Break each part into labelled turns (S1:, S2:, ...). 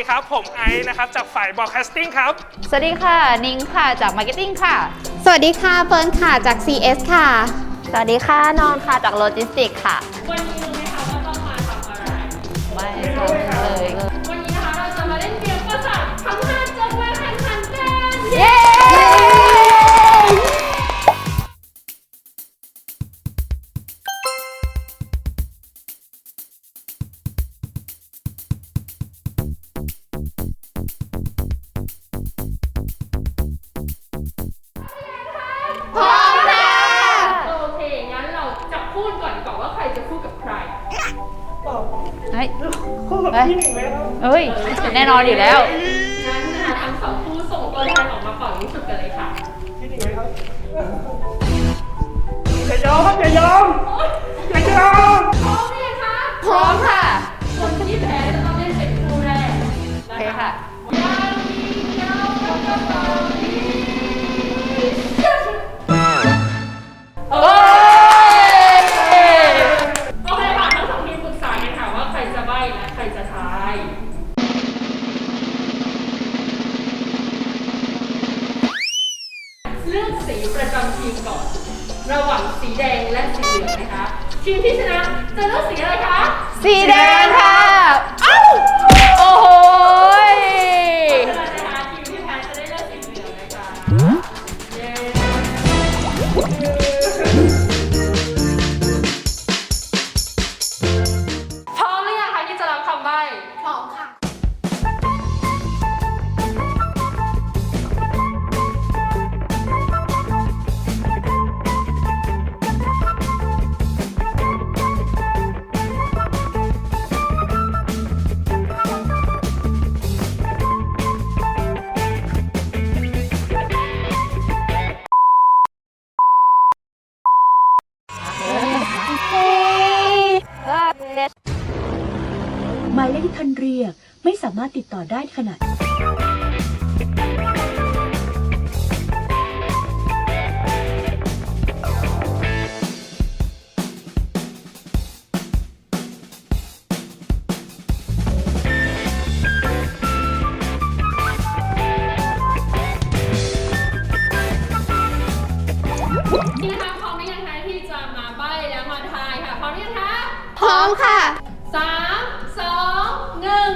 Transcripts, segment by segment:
S1: ดีครับ ผมไอซ์นะครับ จากฝ่ายบอ d แคสติ้งครับ
S2: สวัสดีค่ะ นิ้งค่ะจากมาร์เก็ตติ้งค่ะ
S3: สวัสดีค่ะเฟิร์นค่ะจาก CS ค่ะ
S2: สวัสดีค่ะนอนค่ะจากโลจิสติกค่ะ
S4: วันนี้รู้ไหมคะว่าต้องมาทำอะไร
S2: ไม่ทำเลย
S4: วันนี้นะคะเราจะมาเล่นเกมประสาททั้งห้าจนมาแข่งขันกัน
S2: เย้
S4: เฮ้
S2: ยเฮ้ย แน่นอนอยู่แล้ว
S4: งั้นนะคะทั้งสองคู่ส่งตัวแทนออกมาเป่ายิงฉุบกันเลยค่ะ
S1: อย่ายอมครับอย่ายอมอย่ายอม
S4: พร้อมหรือยังคะ
S2: พร้อมค่ะ
S4: คนที่แพ้จะต้องเล่นเป็นคู่แรก
S2: โอเคค่ะ
S4: ยัง เลือกสีประจำทีมก่อน ระหว่างสีแดงและสีเหลืองนะคะ ทีมที่ชนะจะเลือกสีอะไรคะ
S2: สีแดงค่ะ เอ้า โอ้โห
S4: อ
S5: ได้ขณะ
S4: นี่นะคะพร้อมหรือยังคะที่จะมาใบ้แล้วมาทายค่ะพร้อมหรือยังคะ
S3: พร้อมค่ะ
S4: สามสองหนึ่ง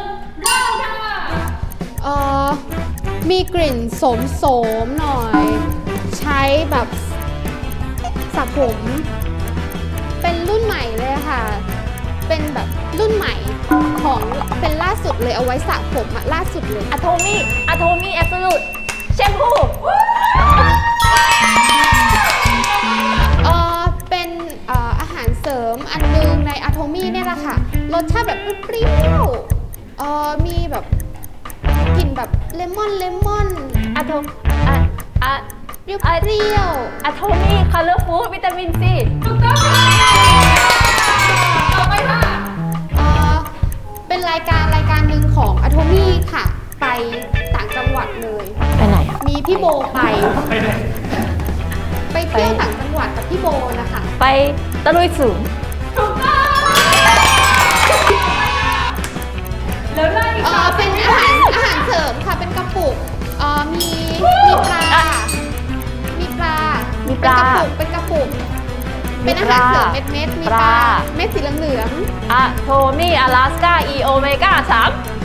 S4: มี
S3: กลิ่นโสมโสมๆหน่อย ใช้แบบสระผม เป็นรุ่นใหม่เลยอะค่ะ เป็นแบบรุ่นใหม่ของเป็นล่าสุดเลยเอาไว้สระผมอะล่าสุดเลย
S2: อะโทมี่อะโทมี่แอบสูตแชมพู
S3: เออเป็นเอ่ออาหารเสริมอันนึงในอะโทมี่เนี่ยแหละค่ะ รสชาติแบบเปรี้ยวๆเออมีแบบกลิ่นแบบ เลมอน เลมอน
S2: อะโทอะอะ
S3: เปรี้ยวๆ
S2: อะโทมี่คัลเลอร์ฟูดวิตามินซี
S4: ถูกต้องค่ะต่อไปค่ะ
S3: เอ่อเป็นรายการรายการหนึ่งของอะโทมี่ค่ะ ไปต่างจังหวัดเลย
S2: ไปไหนอะ
S3: มีพี่โบไป
S1: ไปไหน
S3: ไปเที่ยว
S2: ไป
S3: ต่างจังหวัดกับพี่โบนะคะ
S2: ไปตะลุยสูง
S4: ถูกต้องแล้วได้อีก
S3: เอ
S4: ค่ะ
S3: อเป็นอาหารอาหา รเสริมค่ะเป็นกระปุกเออมีมีปลา มีปลา
S2: มี
S3: มี
S2: ปลา
S3: เป็นกระปุกเป็นกระปุก เป็นอาหารเสริมเม็ดเม็ดๆมีป
S2: ป
S3: ลา
S2: ลา
S3: เม็ดสีเหลือง
S2: อะโทมี่อลาสกาอีโอเมก้าสาม
S3: ๆ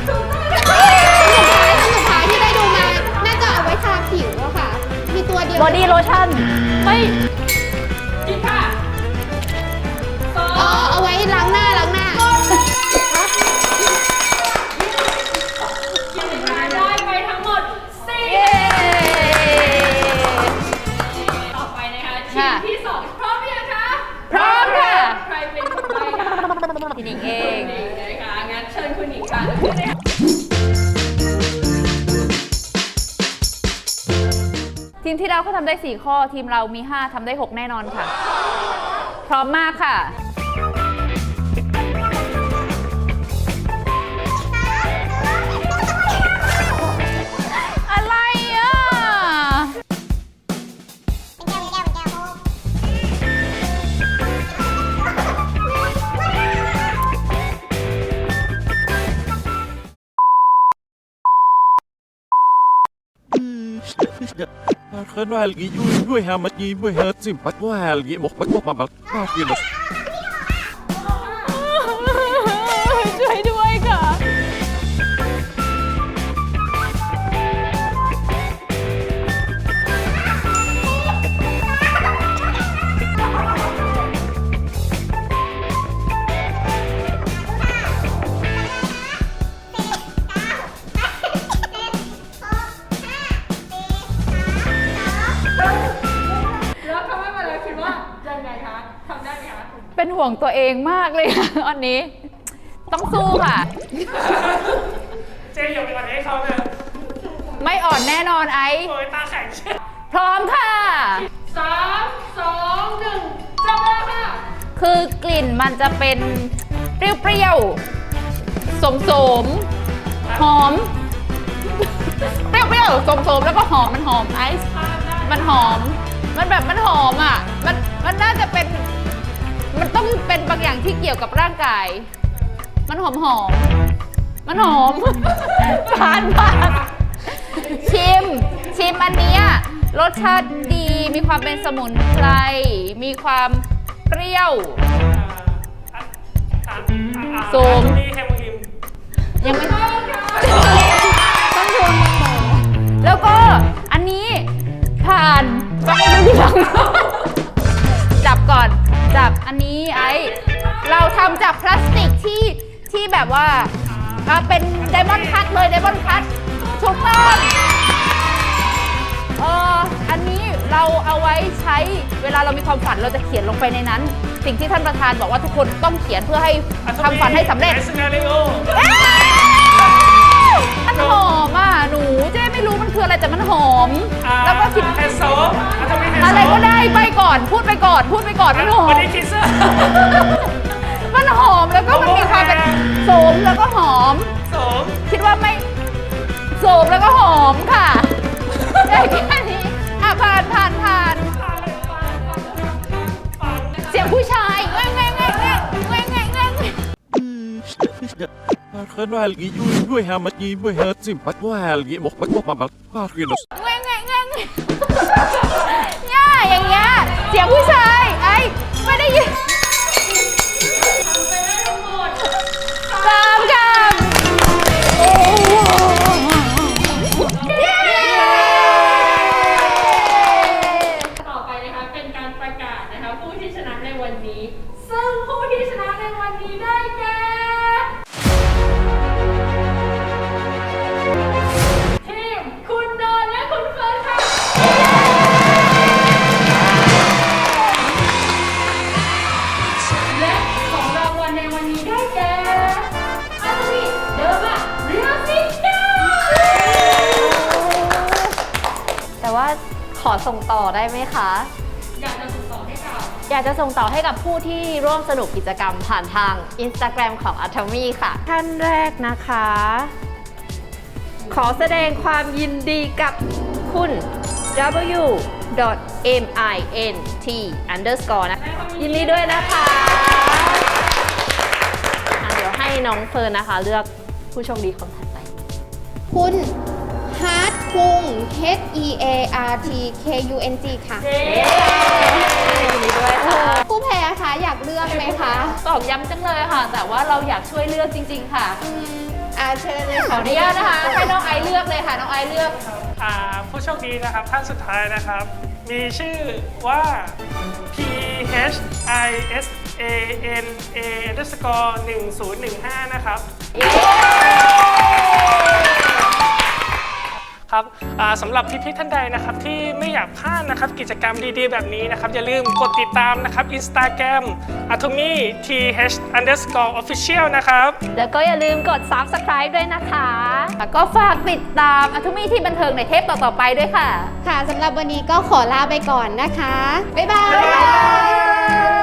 S3: อันสุดท้ายที่ได้ดูมา น่าจะเอาไว้ทาผิวอะค่ะ มีตัวเดียว
S2: บอดี้โลชั่นไม่
S4: ที่
S2: เราเขาทำได้ 4 ข้อ ทีมเรามี 5ทำได้ 6 แน่นอนค่ะ พร้อมมากค่ะ
S6: Khán vào cái vui vui hà mặt gì vui hà chim bắt qua cái một bắt một mà bắt ba kia là
S2: ช่
S4: ห่วง
S2: ตัวเองมากเลยค่ะอันนี้ ต้องสู้ค่ะ
S1: เจอย่าไปก่อนให้เขาเนี่ย
S2: ไม่อ่อนแน่นอนไอซ์
S1: โอยตาแข็งเช่
S2: พร้อมค่ะ
S4: สามสองหนึ่งจับเวลาค่ะ
S2: คือกลิ่นมันจะเป็นเปรี้ยวๆสมๆหอม เปรี้ยวๆสมๆแล้วก็หอมมันหอมไอซ์ มันหอม มันแบบมันหอมอะ มัน มันน่าจะเป็น มันต้องเป็นบางอย่างที่เกี่ยวกับร่างกาย มันหอมหอม มันหอม ผ่านผ่านชิม ชิมอันเนี้ยรสชาติดี มีความเป็นสมุนไพร มีความเปรี้ยวซูม
S1: นี่แฮมโมฮิม
S2: ยังไม่ต้องชวนมาบอกแล้วก็อันนี้ผ่านต้องไม่รู้ที่หลังจับก่อน จับอันนี้ไอเราทำจากพลาสติกที่ที่แบบว่าอ่าเป็นไดมอนด์คัตเลยไดมอนด์คัตถูกต้องเอออันนี้เราเอาไว้ใช้เวลาเรามีความฝันเราจะเขียนลงไปในนั้น สิ่งที่ท่านประธานบอกว่าทุกคนต้องเขียนเพื่อให้ทำฝันให้สำเร็จ
S1: เอสนาริโอ
S2: มัน หอมอะหนูเจ๊ไม่รู้มันคืออะไรแต่มันหอม แล้วก็คิด
S1: แฮนโซฟอะทำไมแฮนโซฟ
S2: อะไรก็ได้ไปก่อนพูดไปก่อนพูดไปก่อนมันหอม
S1: วันนี้คิสเซอร์
S2: มันหอมแล้วก็มันมีความเป็นโสมแล้วก็หอม
S1: โสม
S2: คิดว่าไม่โสมแล้วก็หอมค่ะ ได้แค่นี้อะผ่านผ่านผ่านเสียงผู้ชายแง่งแง่งแง่งแง่ งแง่งแง่งแง่ง
S6: Khán vào cái vui vui hà mặt gì vui hà chim bắt qua cái một bắt một mà bắt ba kia là
S2: แง่งแง่งแง่งเนี่ยอย่างเงี้ยเสียงผู้ชายไอ้ไม่ได้ยินสามคำโอ้โหเย้
S4: ต่อไปนะคะเป็นการประกาศนะคะผู้ที่ชนะในวันนี้ ซึ่งผู้ที่ชนะในวันนี้ได้
S7: อส่งต่อได้ไหมคะ
S4: อยากจะส่งต่อให้กับ
S7: อยากจะส่งต่อให้กับผู้ที่ร่วมสนุกกิจกรรมผ่านทาง Instagram ของ Atomy ค่ะ ท่านแรกนะคะ ขอแสดงความยินดีกับคุณ W mint underscore นะยินดีด้วยนะคะอะเดี๋ยวให้น้องเฟิร์นนะคะ เลือกผู้โชคดีคนถัดไป
S3: คุณฮาร์ด คุง H E A R T K U N G ค่ะ
S7: ยินดีด้วยค่ะ
S3: ผู้แพ้คะอยากเลือกไหมคะ
S2: ตอกย้ำจังเลยค่ะ แต่ว่าเราอยากช่วยเลือกจริง ๆ ค่ะ
S3: อืมอาเชิญเลย
S2: ขอ
S3: ค่ะ
S2: อนุญาตนะคะ ให้น้องไอซ์เลือกเลยค่ะ น้องไอซ์เลือก
S1: อ่าผู้โชคดีนะครับท่านสุดท้ายนะครับ มีชื่อว่า P H I S A N A underscore 1015 นะครับ ครับอ่าสำหรับพี่ๆท่านใดนะครับที่ไม่อยากพลาดนะครับกิจกรรมดีๆ แบบนี้นะครับอย่าลืมกดติดตามนะครับ Instagram atomy th underscore official นะครับ
S7: แล้วก็อย่าลืมกด subscribe ด้วยนะคะ
S2: แล้วก็ฝากติดตามอัธมีที่บันเทิงในเทปต่อๆไปด้วยค่ะ
S3: ค่ะสำหรับวันนี้ก็ขอลาไปก่อนนะคะ บ๊ายบาย
S1: บ๊ายบาย